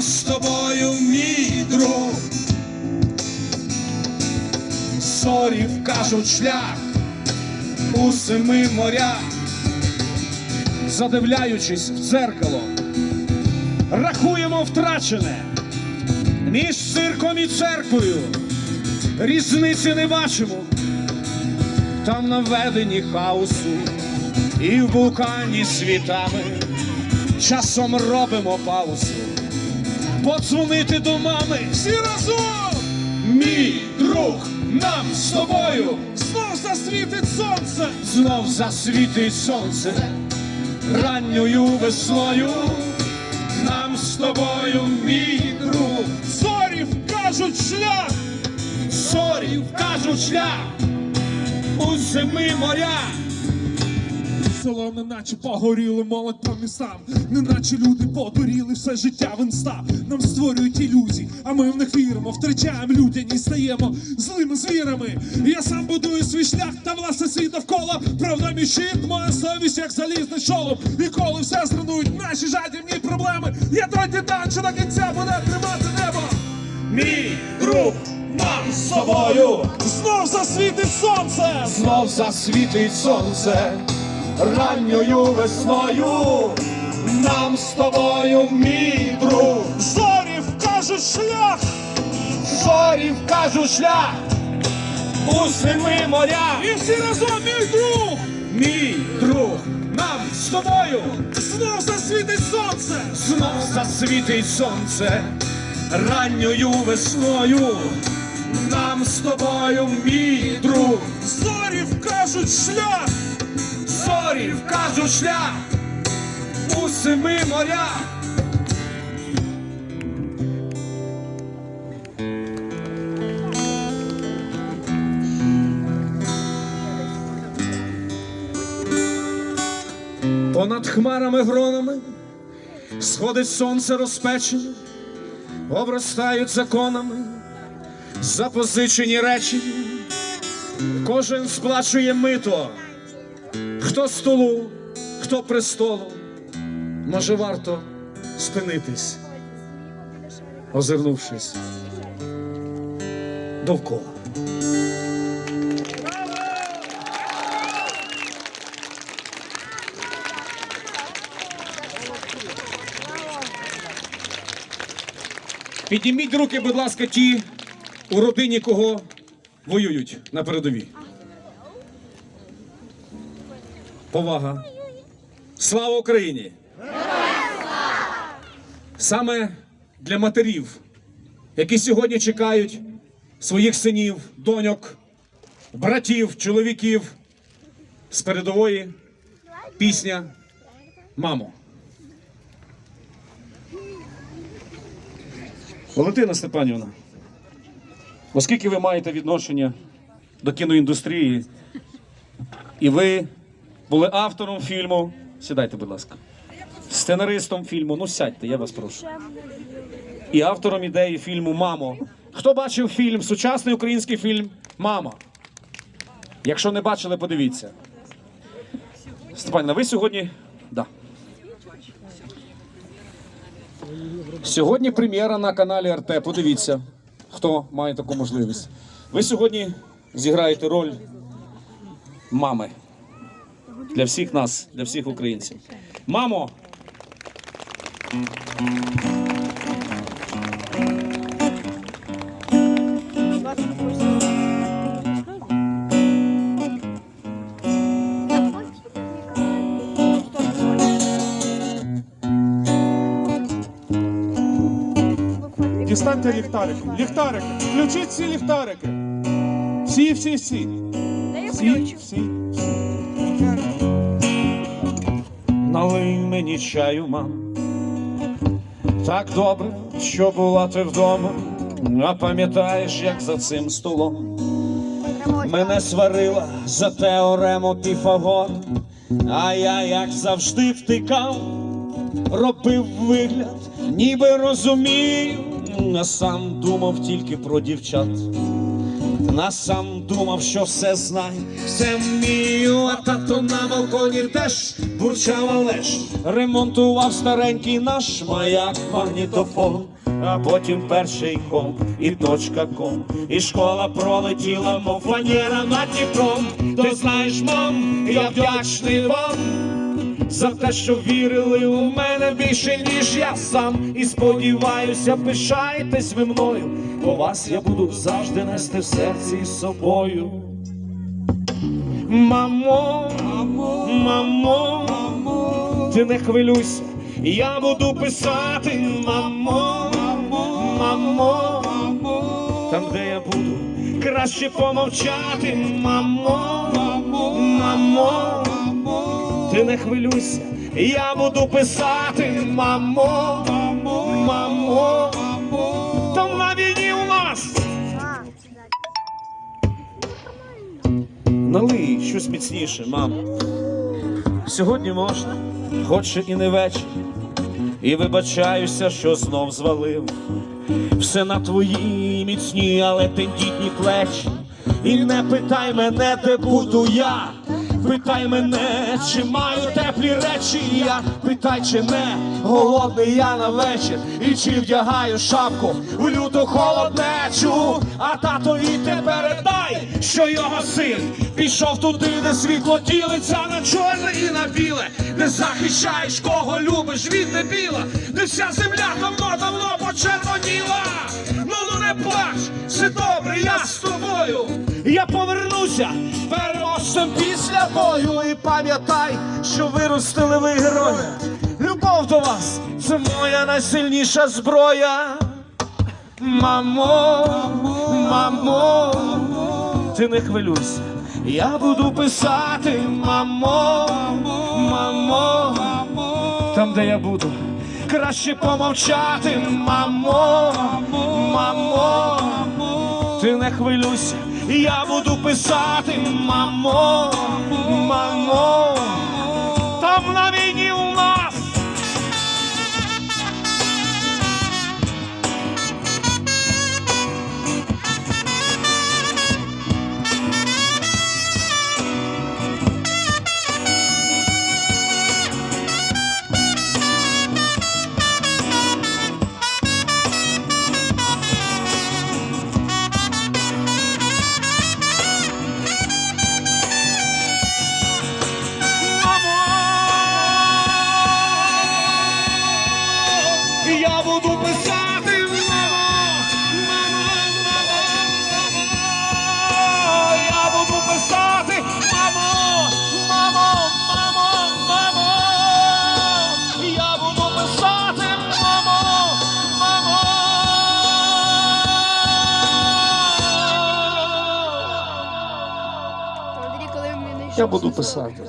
з тобою, мій друг. Зорі вкажуть шлях у семи морях, задивляючись в дзеркало, рахуємо втрачене між цирком і церквою. Різниці не бачимо, там наведені хаосу і в вулкані світами. Часом робимо паузу, подзвонити до мами всі разом. Мій друг, нам з тобою знов засвітить сонце, знов засвітить сонце ранньою весною. Нам з тобою, мій друг, зорі вкажуть шлях, зорі вкажуть шлях у семи морях. Село неначе погоріло, молодь по містам, неначе люди подуріли все життя в інста. Нам створюють ілюзії, а ми в них віримо, втрачаємо людяність, стаємо злими звірами. Я сам будую свій шлях та власне світ довкола. Правда, мій щит, моя совість, як залізний шолом. І коли все зруйнують наші жадібні проблеми, я той титан, що до кінця буде тримати небо. Мій друг, нам з тобою Знов засвітить сонце! знов засвітить сонце ранньою весною. Нам з тобою, мій друг, Зорі вкажуть шлях! зорі вкажуть шлях у семи морях. І всі разом, мій друг! Мій друг, нам з тобою Знов засвітить сонце! знов засвітить сонце ранньою весною. Нам з тобою, мій друг, Зорі вкажуть шлях! Зорі вкажуть шлях у семи морях. Понад хмарами гронами сходить сонце розпечене, обростають законами запозичені речі. Кожен сплачує мито, хто столу, хто престолу. Може, варто спинитись, озирнувшись довкола. Підніміть руки, будь ласка, ті, у родині кого воюють на передовій. Повага. Слава Україні! Саме для матерів, які сьогодні чекають своїх синів, доньок, братів, чоловіків з передової пісня Мамо. Валентина Степанівна, оскільки ви маєте відношення до кіноіндустрії, і ви були автором фільму, сідайте, будь ласка, сценаристом фільму, ну сядьте, я вас прошу. І автором ідеї фільму Мамо. Хто бачив фільм, сучасний український фільм Мама? Якщо не бачили, подивіться. Степанівна, ви сьогодні. Да. Сьогодні прем'єра на каналі РТ. Подивіться, хто має таку можливість. Ви сьогодні зіграєте роль мами для всіх нас, для всіх українців. Мамо! Дістаньте ліхтарики. Ліхтарики. Включіть всі ліхтарики. Всі, всі, всі. Всі, всі. Налий мені чаю, мам. Так добре, що була ти вдома. А пам'ятаєш, як за цим столом мене сварила за теорему Піфагора, а я, як завжди, втикав, робив вигляд, ніби розумію, а сам думав тільки про дівчат. На сам думав, що все знаю, все вмію, а тато на балконі теж бурчав Олеж. Ремонтував старенький наш маяк, магнітофон, а потім перший комп і точка ком. І школа пролетіла, мов фанера над Дніпром. Ти знаєш, мам, я вдячний вам. За те, що вірили у мене більше, ніж я сам. І сподіваюся, пишаєтесь ви мною, бо вас я буду завжди нести в серці з собою. Мамо, мамо, ти не хвилюйся, я буду писати, мамо, мамо, там, де я буду, краще помовчати, мамо, мамо. Ти не хвилюйся, я буду писати, мамо, мамо, там на війні у нас. Налий щось міцніше, мам. Сьогодні можна, хоч і не вечір. І вибачаюся, що знов звалив. Все на твої міцні, але тендітні плечі. І не питай мене, де буду я. Питай мене, чи маю теплі речі я. Питай, чи не голодний я на вечір. І чи вдягаю шапку в люту холоднечу. А татові ти передай, що його син пішов туди, де світло ділиться на чорне і на біле. Не захищаєш, кого любиш від дебіла. Де вся земля давно-давно почервоніла. Ну ну не плач, все добре, я з тобою. Я повернуся переможцем після бою. І пам'ятай, що виростили ви герої. Любов до вас це моя найсильніша зброя. Мамо, мамо, ти не хвилюйся. Я буду писати, мамо, мамо, там, де я буду, краще помовчати, мамо, мамо, ти не хвилюйся, я буду писати, мамо, мамо, там на буду писати, мамо, мамо, мамо, мамо, я буду писати, мамо, мамо, мамо, мамо, я буду писати, мамо, мене Я буду писати.